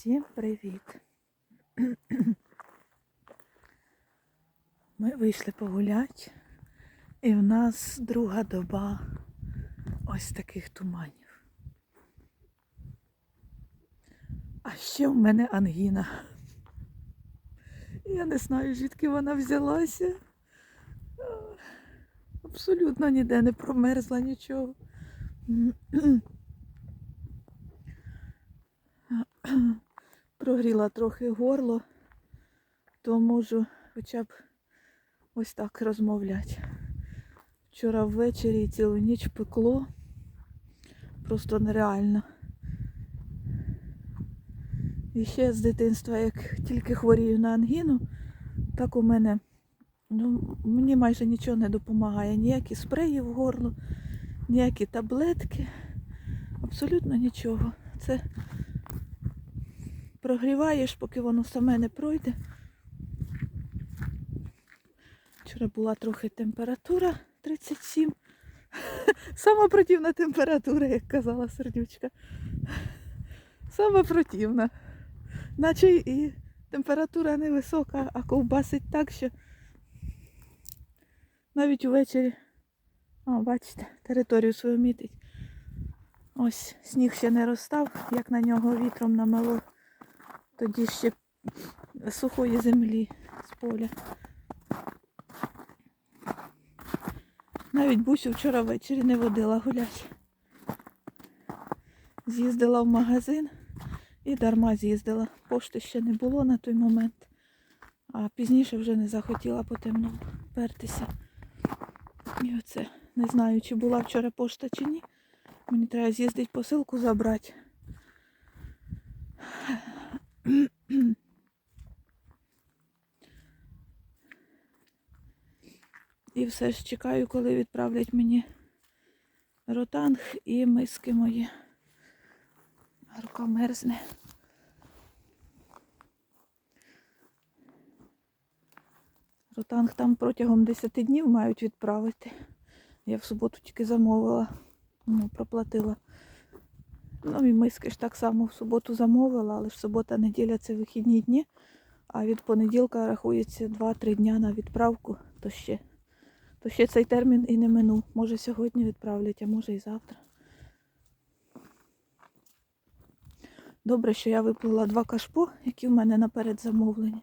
Всім привіт! Ми вийшли погуляти, і в нас друга доба ось таких туманів. А ще в мене ангіна. Я не знаю, звідки вона взялася. Абсолютно ніде не промерзла нічого. Прогріла трохи горло, то можу хоча б ось так розмовляти. Вчора ввечері цілу ніч пекло. Просто нереально. І ще з дитинства, як тільки хворію на ангіну, так у мене ну, мені майже нічого не допомагає. Ніякі спреї в горло, ніякі таблетки. Абсолютно нічого. Це прогріваєш, поки воно саме не пройде. Вчора була трохи температура 37. Сама противна температура, як казала сердючка. Сама противна. Наче і температура невисока, а ковбасить так, що навіть увечері, о, бачите, територію свою мітить. Ось сніг ще не розстав, як на нього вітром намело. Тоді ще сухої землі з поля. Навіть Бусю вчора ввечері не водила гулять. З'їздила в магазин і дарма з'їздила. Пошти ще не було на той момент, а пізніше вже не захотіла по темному пертися. І оце не знаю, чи була вчора пошта чи ні. Мені треба з'їздити посилку забрати. І все ж чекаю, коли відправлять мені ротанг і миски мої. Рука мерзне. Ротанг там протягом 10 днів мають відправити. Я в суботу тільки замовила, ну, проплатила. Ну і миски ж так само в суботу замовила, але ж субота, неділя це вихідні дні, а від понеділка рахується 2-3 дня на відправку, то ще, то ще цей термін і не минув. Може сьогодні відправлять, а може і завтра. Добре, що я виплила два кашпо, які в мене наперед замовлені,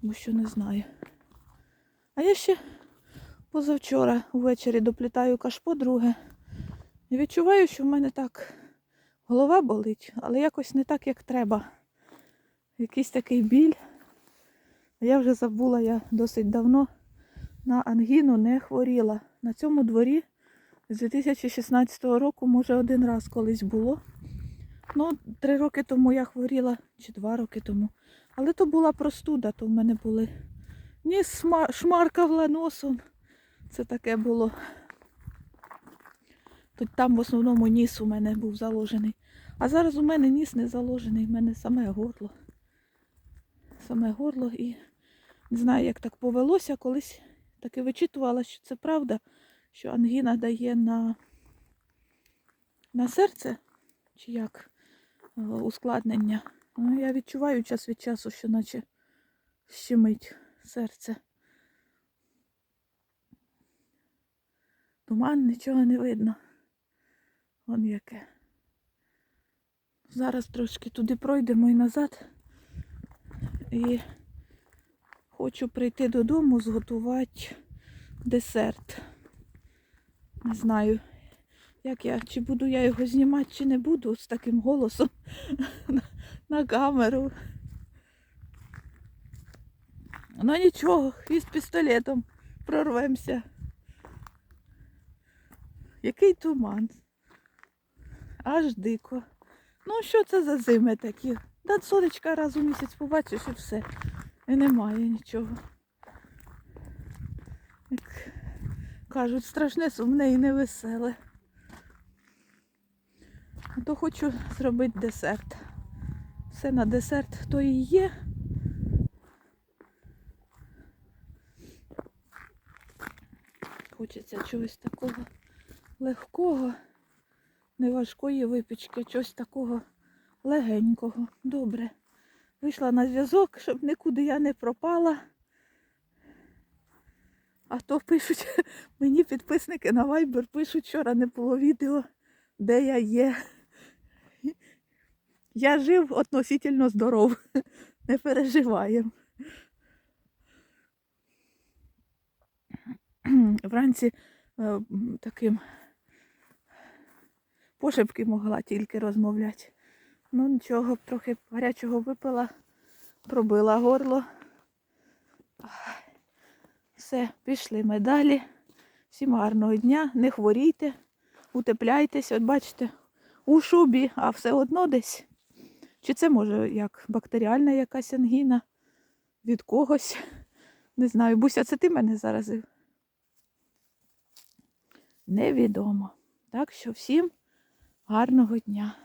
тому що не знаю. А я ще позавчора увечері доплітаю кашпо друге. І відчуваю, що в мене так голова болить, але якось не так, як треба. Якийсь такий біль. Я вже забула, я досить давно на ангіну не хворіла. На цьому дворі з 2016 року, може, один раз колись було. Ну, три роки тому я хворіла, чи два роки тому. Але то була простуда, то в мене були ніс шмаркавла носом. Це таке було. Там в основному ніс у мене був заложений. А зараз у мене ніс не заложений, в мене саме горло. Саме горло і не знаю, як так повелося. Колись таки вичитувала, що це правда, що ангіна дає на, на серце, чи як е, ускладнення. Ну, я відчуваю час від часу, що наче щемить серце. Туман, нічого не видно. Вон яке. Зараз трошки туди пройдемо і назад. І хочу прийти додому, зготувати десерт. Не знаю, як я, чи буду я його знімати, чи не буду з таким голосом на, камеру. Ну нічого, із пістолетом прорвемося. Який туман. Аж дико. Ну, що це за зими такі? Да сонечка раз у місяць побачиш і все. І немає нічого. Як кажуть, страшне, сумне і невеселе. А то хочу зробити десерт. Все на десерт то і є. Хочеться чогось такого легкого, неважкої випічки, чогось такого легенького. Добре. Вийшла на зв'язок, щоб нікуди я не пропала. А то пишуть, мені підписники на Viber пишуть, вчора не було відео, де я є. Я жив относительно здоров. Не переживаємо. Вранці е, таким пошепки могла тільки розмовляти. Ну нічого, трохи гарячого випила, пробила горло. Все, пішли ми далі. Всім гарного дня, не хворійте, утепляйтесь, от бачите, у шубі, а все одно десь. Чи це може як бактеріальна якась ангіна від когось? Не знаю, Буся, це ти мене заразив? Невідомо. Так що всім гарного дня.